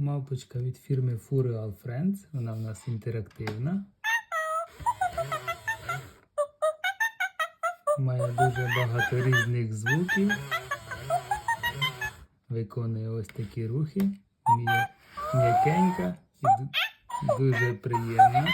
Мавпочка від фірми Furial Friends. Вона в нас інтерактивна. Має дуже багато різних звуків. Виконує ось такі рухи. М'якенька і дуже приємна.